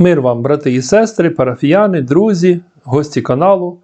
Мир вам, брати і сестри, парафіяни, друзі, гості каналу.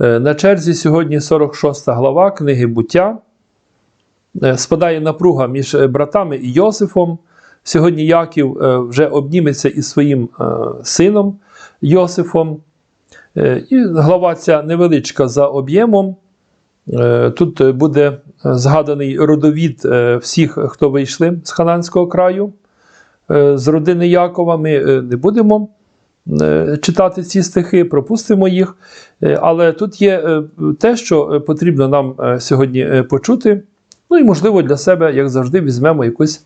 Е, На черзі сьогодні 46 глава книги буття. Е, Спадає напруга між е, братами і Йосифом. Сьогодні Яків вже обніметься із своїм сином Йосифом. І глава ця невеличка за об'ємом. Тут буде згаданий родовід всіх, хто вийшли з Хананського краю з родини Якова. Ми е, не будемо е, читати ці стихи, пропустимо їх. Е, Але тут є е, те, що е, потрібно нам е, сьогодні е, почути. Ну і, можливо, для себе, як завжди, візьмемо якусь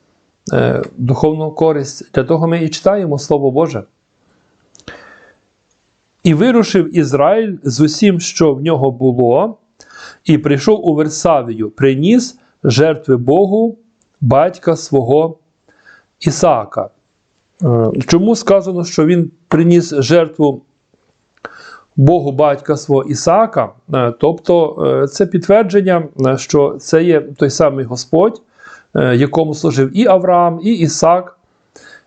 е, духовну користь. Для того ми і читаємо Слово Боже. І вирушив Ізраїль з усім, що в нього було, і прийшов у Версавію, приніс жертви Богу, батька свого Ісаака. Е, Чому сказано, що він приніс жертву Богу батька свого Ісаака? Е, Тобто е, це підтвердження, що це є той самий Господь, якому служив і Авраам, і Ісаак.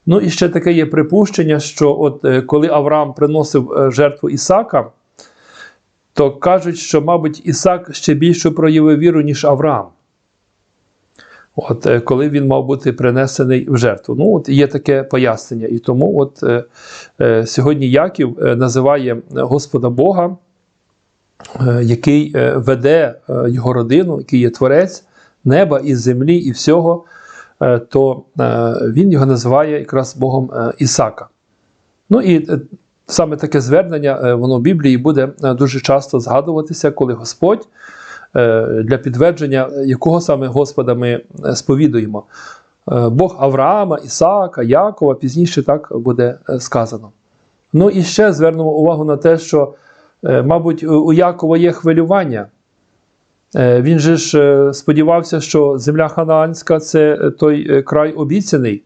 Ну і ще таке є припущення, що от коли Авраам приносив жертву Ісака, то кажуть, що, мабуть, Ісак ще більше проявив віру, ніж Авраам. От, е, коли він мав бути принесений в жертву. Ну, от є таке пояснення. І тому от, е, е, сьогодні Яків е, називає Господа Бога, е, який веде його родину, який є творець неба і землі, і всього, е, то е, він його називає якраз Богом Ісака. Ну і саме таке звернення, воно в Біблії буде дуже часто згадуватися, коли Господь для підтвердження, е, якого саме Господа ми е, сповідуємо. Е, Бог Авраама, Ісаака, Якова, пізніше так буде е, сказано. Ну і ще звернемо увагу на те, що, е, мабуть, у Якова є хвилювання. Е, Він же ж е, сподівався, що земля Ханаанська це е, той е, край обіцяний,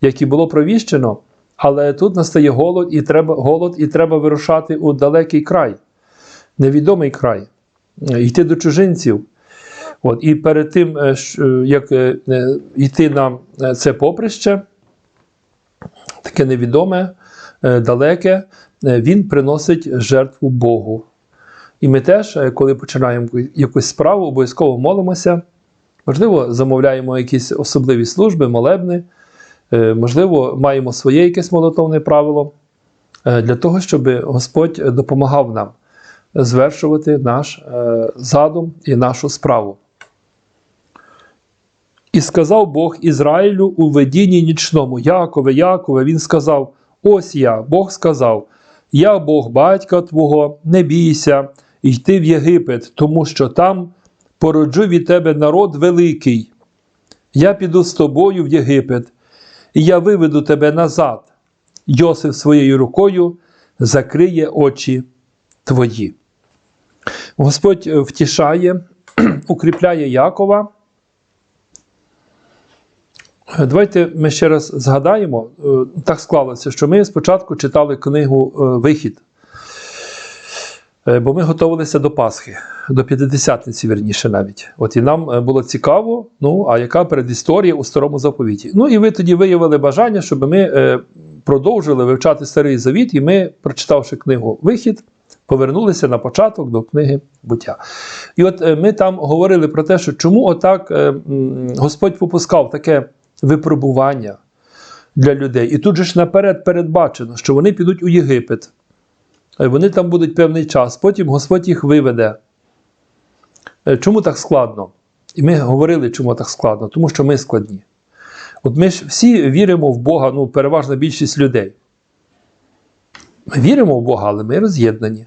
який було провіщено, але тут настає голод і треба, голод, і треба вирушати у далекий край, невідомий край, е, йти до чужинців. От, і перед тим, е, е, як е, е, йти на е, це поприще, таке невідоме, е, далеке, е, він приносить жертву Богу. І ми теж, е, коли починаємо якусь справу, обов'язково молимося. Можливо, замовляємо якісь особливі служби, молебни, е, можливо, маємо своє якесь молитовне правило е, для того, щоб Господь допомагав нам звершувати наш е, задум і нашу справу. І сказав Бог Ізраїлю у видінні нічному, Якове, Якове, він сказав: Ось я, Бог сказав: Я Бог батька Твого, не бійся, йти в Єгипет, тому що там породжу від тебе народ великий. Я піду з тобою в Єгипет, і я виведу тебе назад. Йосиф своєю рукою закриє очі твої. Господь е, втішає, укріпляє Якова. Е, Давайте ми ще раз згадаємо. Е, Так склалося, що ми спочатку читали книгу Вихід, бо ми готувалися до Пасхи, до П'ятидесятниці, вірніше навіть. От і нам було цікаво, ну, а яка передісторія у старому заповіті. Ну і ви тоді виявили бажання, щоб ми продовжили вивчати старий завіт, і ми, прочитавши книгу Вихід, повернулися на початок до книги буття. І от е, ми там говорили про те, що чому отак е, Господь попускав таке випробування для людей. І тут же ж наперед передбачено, що вони підуть у Єгипет. Е, Вони там будуть певний час, потім Господь їх виведе. Чому так складно? І ми говорили, чому так складно, тому що ми складні. От ми ж всі віримо в Бога, ну, переважна більшість людей. Ми віримо в Бога, але ми роз'єднані.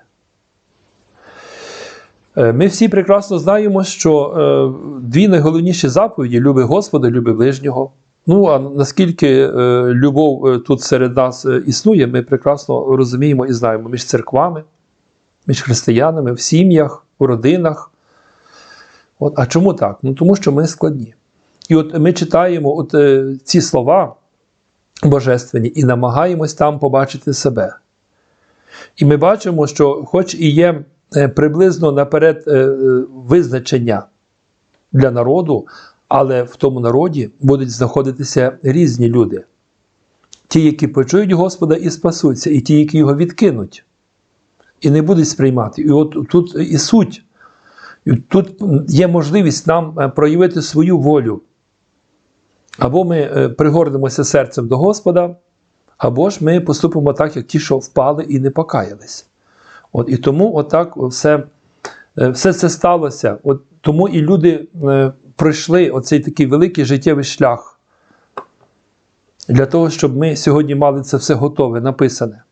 Е, Ми всі прекрасно знаємо, що е, дві найголовніші заповіді люби Господа, люби ближнього. Ну, а наскільки е, любов тут серед нас існує, ми прекрасно розуміємо і знаємо між церквами, між християнами, в сім'ях, у родинах. От, а чому так? Ну, тому що ми складні. І от ми читаємо от, ці слова божественні і намагаємось там побачити себе. І ми бачимо, що, хоч і є приблизно наперед е, е, визначення для народу, але в тому народі будуть знаходитися різні люди. ті, які почують Господа і спасуться, і ті, які його відкинуть, і не будуть сприймати. І от тут і суть. Тут є можливість нам е, проявити свою волю. Або ми е, пригорнемося серцем до Господа, або ж ми поступимо так, як ті, що впали і не покаялись. От, І тому отак все, е, все це сталося. От, Тому і люди е, пройшли оцей такий великий життєвий шлях для того, щоб ми сьогодні мали це все готове, написане,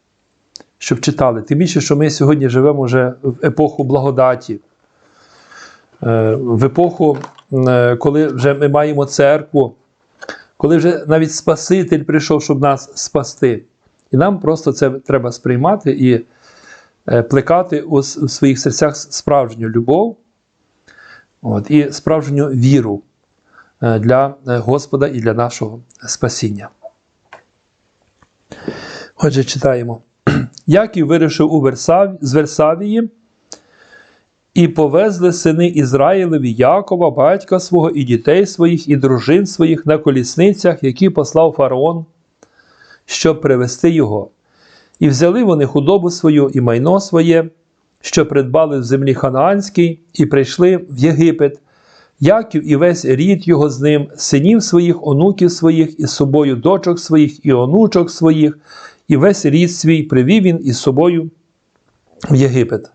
щоб читали. Тим більше, що ми сьогодні живемо вже в епоху благодаті, е, в епоху, коли вже ми маємо церкву, коли вже навіть Спаситель прийшов, щоб нас спасти. І нам просто це треба сприймати і плекати у своїх серцях справжню любов от, і справжню віру е, для е, Господа і для нашого спасіння. Отже, читаємо. Яків вирішив у Версаві, з Версавії, і повезли сини Ізраїлеві Якова, батька свого, і дітей своїх, і дружин своїх на колісницях, які послав фараон, щоб привести його. І взяли вони худобу свою і майно своє, що придбали в землі Ханаанській, і прийшли в Єгипет. Яків і весь рід його з ним, синів своїх, онуків своїх, і з собою дочок своїх, і онучок своїх, і весь рід свій привів він із собою в Єгипет.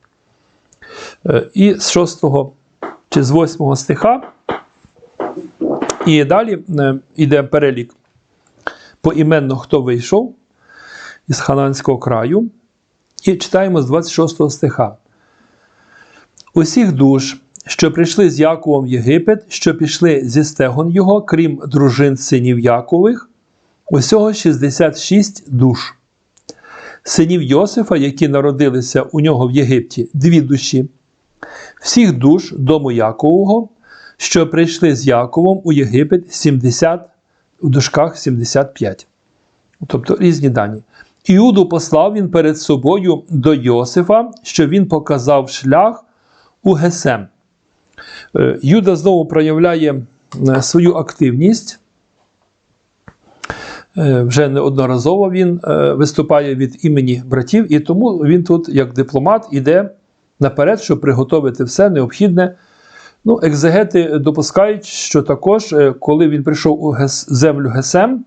Е, І з 6 чи з 8 стиха, і далі е, йде перелік поіменно, хто вийшов із Хананського краю. І читаємо з 26 стиха. Усіх душ, що прийшли з Яковом в Єгипет, що пішли зі стегон його, крім дружин синів Якових, усього 66 душ. Синів Йосифа, які народилися у нього в Єгипті, дві душі, всіх душ дому Якового, що прийшли з Яковом у Єгипет 70, в дужках 75. Тобто різні дані. Іуду послав він перед собою до Йосифа, що він показав шлях у Гесем. Е, Юда знову проявляє е, свою активність. Е, Вже неодноразово він виступає від імені братів, і тому він тут, як дипломат, іде наперед, щоб приготовити все необхідне. Ну, екзегети допускають, що також, коли він прийшов у землю Гесем,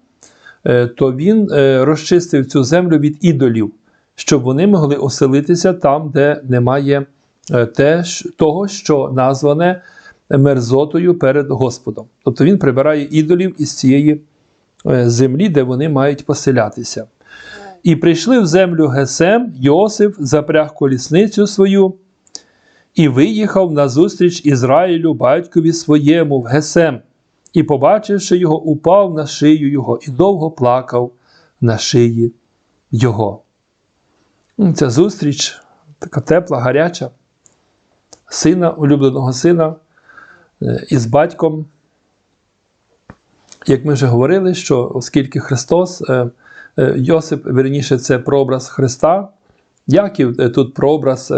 то він е, розчистив цю землю від ідолів, щоб вони могли оселитися там, де немає е, того, що назване мерзотою перед Господом. Тобто він прибирає ідолів із цієї е, землі, де вони мають поселятися. І прийшли в землю Гесем, Йосиф запряг колісницю свою і виїхав назустріч Ізраїлю батькові своєму в Гесем, і, побачивши його, упав на шию його і довго плакав на шиї його. Ну, Ця зустріч така тепла, гаряча, сина, улюбленого сина е, із батьком. Як ми вже говорили, що оскільки Христос, е, е, Йосип, верніше, це прообраз Христа, Яків тут прообраз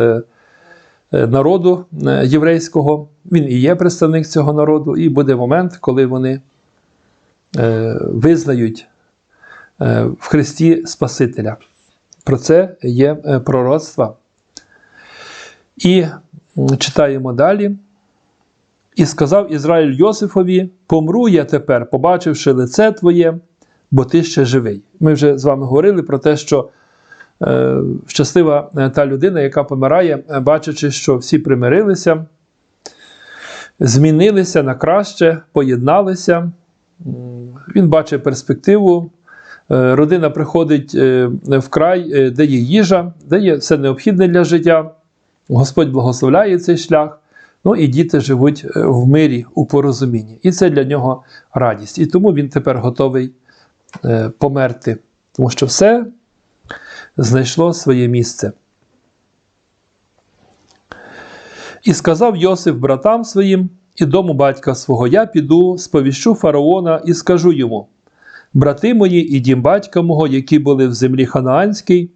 народу е, єврейського, він і є представник цього народу, і буде момент, коли вони е, визнають е, в Христі Спасителя. Про це є е, пророцтва. І читаємо далі. І сказав Ізраїль Йосифові: Помру я тепер, побачивши лице твоє, бо ти ще живий. Ми вже з вами говорили про те, що е, щаслива е, та людина, яка помирає, е, бачачи, що всі примирилися, змінилися на краще, поєдналися. Він бачить перспективу. Е, Родина приходить е, в край, е, де є їжа, де є все необхідне для життя. Господь благословляє цей шлях. Ну і діти живуть е, в мирі, у порозумінні. І це для нього радість. І тому він тепер готовий е, померти, тому що все знайшло своє місце. І сказав Йосиф братам своїм і дому батька свого: Я піду, сповіщу фараона і скажу йому: брати мої і дім батька мого, які були в землі Ханаанській,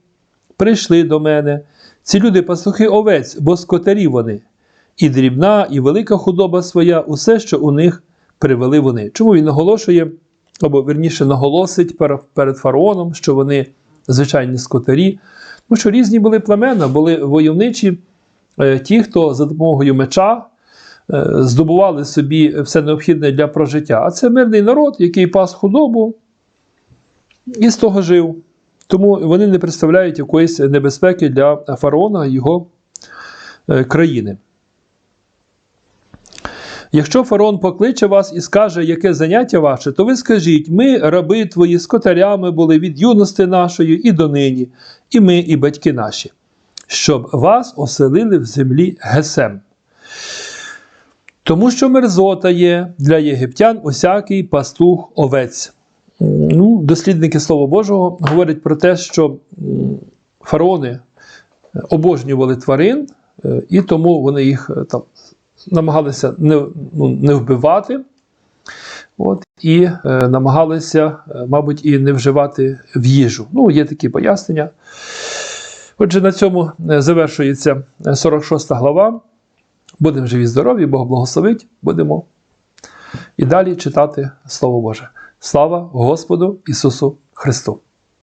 прийшли до мене. Ці люди пастухи овець, бо скотарі вони, і дрібна, і велика худоба своя, усе, що у них привели вони. Чому він наголошує або верніше наголосить перед фараоном, що вони звичайні скотарі. Тому що різні були племена, були войовничі, е, ті, хто за допомогою меча е, здобували собі все необхідне для прожиття. А це мирний народ, який пас худобу і з того жив. Тому вони не представляють якоїсь небезпеки для фараона і його е, країни. Якщо фараон покличе вас і скаже, яке заняття ваше, то ви скажіть: ми, раби твої, скотарями були від юності нашої і донині, і ми, і батьки наші, щоб вас оселили в землі Гесем. Тому що мерзота є для єгиптян усякий пастух овець. Ну, дослідники Слова Божого говорять про те, що фараони обожнювали тварин, е, і тому вони їх е, там намагалися не, ну, не вбивати, от, і е, намагалися, е, мабуть, і не вживати в їжу. Ну, є такі пояснення. Отже, на цьому е, завершується е, 46 глава. Будемо живі, здорові, Бог благословить, будемо і далі читати Слово Боже. Слава Господу Ісусу Христу!